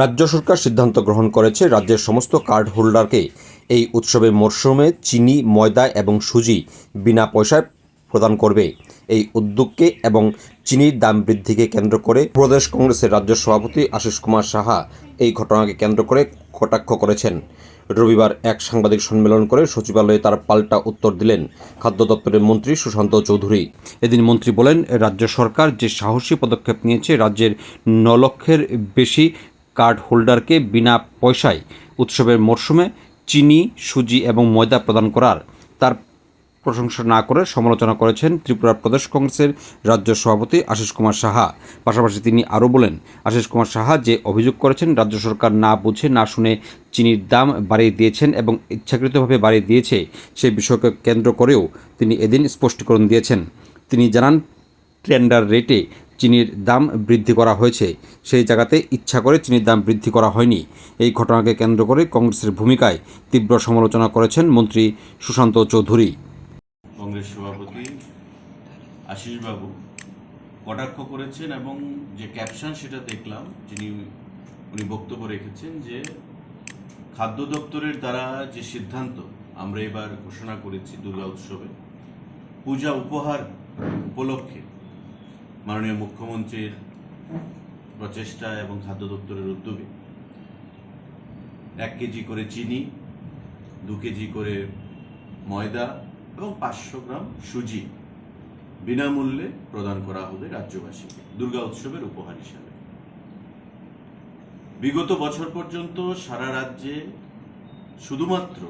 রাজ্য সরকার সিদ্ধান্ত গ্রহণ করেছে রাজ্যের সমস্ত কার্ড হোল্ডারকে এই উৎসবের মরশুমে চিনি, ময়দা এবং সুজি বিনা পয়সায় প্রদান করবে। এই উদ্যোগকে এবং চিনির দাম বৃদ্ধিকে কেন্দ্র করে প্রদেশ কংগ্রেসের রাজ্য সভাপতি আশিস কুমার সাহা এই ঘটনাকে কেন্দ্র করে কটাক্ষ করেছেন। রবিবার এক সাংবাদিক সম্মেলন করে সচিবালয়ে তার পাল্টা উত্তর দিলেন খাদ্য দপ্তরের মন্ত্রী সুশান্ত চৌধুরী। এদিন মন্ত্রী বলেন, রাজ্য সরকার যে সাহসী পদক্ষেপ নিয়েছে রাজ্যের ন লক্ষের বেশি কার্ড হোল্ডারকে বিনা পয়সায় উৎসবের মরশুমে চিনি, সুজি এবং ময়দা প্রদান করার। তার প্রশংসা না করে সমালোচনা করেছেন ত্রিপুরা প্রদেশ কংগ্রেসের রাজ্য সভাপতি আশিস কুমার সাহা। পাশাপাশি তিনি আরও বলেন, আশিস কুমার সাহা যে অভিযোগ করেছেন রাজ্য সরকার না বুঝে, না শুনে চিনির দাম বাড়িয়ে দিয়েছেন এবং ইচ্ছাকৃতভাবে বাড়িয়ে দিয়েছে সেই বিষয়কে কেন্দ্র করেও তিনি এদিন স্পষ্টীকরণ দিয়েছেন। তিনি জানান, টেন্ডার রেটে চিনির দাম বৃদ্ধি করা হয়েছে। সেই জায়গাতে ইচ্ছা করে চিনির দাম বৃদ্ধি করা হয়নি। এই ঘটনাকে কেন্দ্র করে কংগ্রেসের ভূমিকায় তীব্র সমালোচনা করেছেন মন্ত্রী সুশান্ত চৌধুরী। কংগ্রেস সভাপতি আশিসবাবু কটাক্ষ করেছেন এবং যে ক্যাপশন সেটা দেখলাম, যিনি উনি বক্তব্য রেখেছেন যে খাদ্য দপ্তরের দ্বারা যে সিদ্ধান্ত আমরা এবার ঘোষণা করেছি দুর্গা উৎসবে, পূজা উপহার উপলক্ষে মাননীয় মুখ্যমন্ত্রীর প্রচেষ্টা এবং খাদ্য দপ্তরের উদ্যোগে এক কেজি করে চিনি, দু কেজি করে ময়দা এবং পাঁচশো গ্রাম সুজি বিনামূল্যে প্রদান করা হবে রাজ্যবাসীকে দুর্গা উৎসবের উপহার হিসাবে। বিগত বছর পর্যন্ত সারা রাজ্যে শুধুমাত্র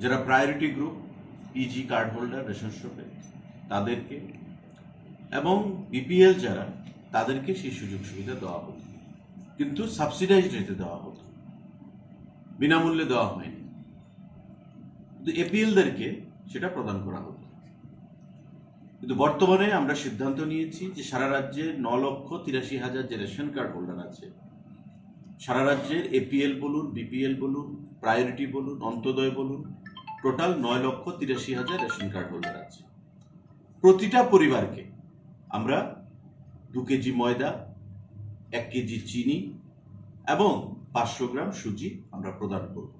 যারা priority group PG card holder ration শপে তাদেরকে এবং বিপিএল যারা, তাদেরকে সেই সুযোগ সুবিধা দেওয়া হতো। কিন্তু সাবসিডাইজ রেটে দেওয়া হতো। বিনামূল্যে দেওয়া হয়নি। কিন্তু এপিএলদেরকে সেটা প্রদান করা হতো। কিন্তু বর্তমানে আমরা সিদ্ধান্ত নিয়েছি যে সারা রাজ্যে ন লক্ষ তিরাশি হাজার যে রেশন কার্ড হোল্ডার আছে, সারা রাজ্যের এপিএল বলুন বিপিএল বলুন প্রায়োরিটি বলুন, অন্তোদয় বলুন টোটাল নয় লক্ষ তিরাশি হাজার রেশন কার্ড হোল্ডার আছে। প্রতিটা পরিবারকে আমরা দু কেজি ময়দা, এক কেজি চিনি এবং পাঁচশো গ্রাম সুজি আমরা প্রদান করব।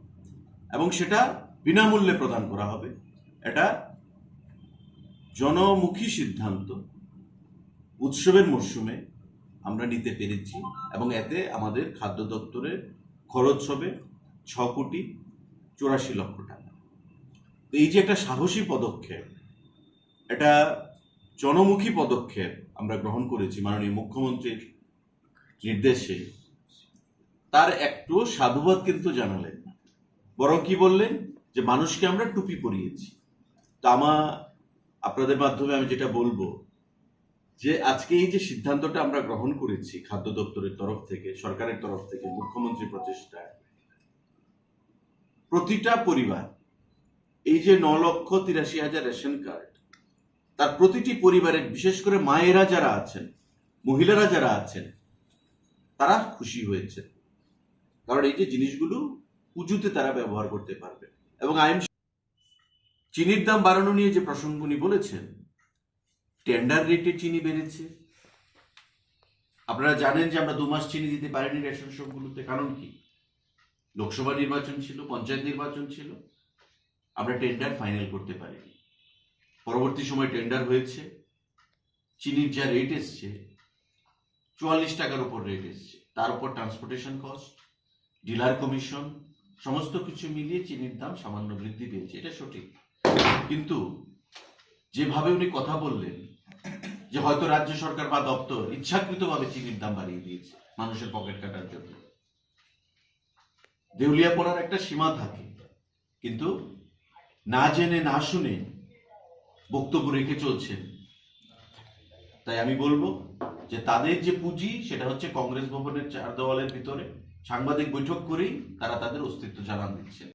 এবং সেটা বিনামূল্যে প্রদান করা হবে। এটা জনমুখী সিদ্ধান্ত। উৎসবের মরশুমে আমরা নিতে পেরেছি এবং এতে আমাদের খাদ্য দপ্তরের খরচ হবে ছ কোটি চুরাশি লক্ষ টাকা। তো এই যে একটা সাহসী পদক্ষেপ, এটা জনমুখী পদক্ষেপ আমরা গ্রহণ করেছি মাননীয় মুখ্যমন্ত্রীর নির্দেশে। তার একটু সাধুবাদ কিন্তু জানালেন বরং কি বললেন? যে মানুষকে আমরা টুপি পরিয়েছি। তা আমা, আপনাদের মাধ্যমে আমি যেটা বলব, যে আজকে এই যে সিদ্ধান্তটা আমরা গ্রহণ করেছি খাদ্য দপ্তরের তরফ থেকে, সরকারের তরফ থেকে, মুখ্যমন্ত্রী প্রচেষ্টায়, প্রতিটা পরিবার, এই যে ন লক্ষ তিরাশি হাজার রেশন কার্ড তার প্রতিটি পরিবারের, বিশেষ করে মায়েরা যারা আছেন, মহিলারা যারা আছেন, তারা খুশি হয়েছে কারণ এই যে জিনিসগুলো পুজোতে তারা ব্যবহার করতে পারবে। এবং আইন চিনির দাম বাড়ানো নিয়ে যে প্রসঙ্গ উনি বলেছেন টেন্ডার রেটে চিনি বেড়েছে। আপনারা জানেন যে আমরা দু মাস চিনি দিতে পারিনি রেশন শপগুলোতে কারণ কি? লোকসভা নির্বাচন ছিল, পঞ্চায়েত নির্বাচন ছিল। আমরা টেন্ডার ফাইনাল করতে পারিনি। পরবর্তী সময় টেন্ডার হয়েছে, চিনির যা রেট এসছে, চুয়াল্লিশ টাকার উপর রেট এসছে। তার উপর ট্রান্সপোর্টেশন কস্ট ডিলার কমিশন সমস্ত কিছু মিলিয়ে চিনির দাম সামান্য বৃদ্ধি পেয়েছে। এটা সঠিক। কিন্তু যেভাবে উনি কথা বললেন, যে হয়তো রাজ্য সরকার বা দপ্তর ইচ্ছাকৃতভাবে চিনির দাম বাড়িয়ে দিয়েছে মানুষের পকেট কাটার জন্য। দেউলিয়া পড়ার একটা সীমা থাকে, কিন্তু না জেনে না শুনে বক্তব্য রেখে চলছে। তাই আমি বলব যে তাদের যে পুঁজি, সেটা হচ্ছে কংগ্রেস ভবনের চার দেওয়ালের ভিতরে সাংবাদিক বৈঠক করেই তারা তাদের অস্তিত্ব জানান দিচ্ছেন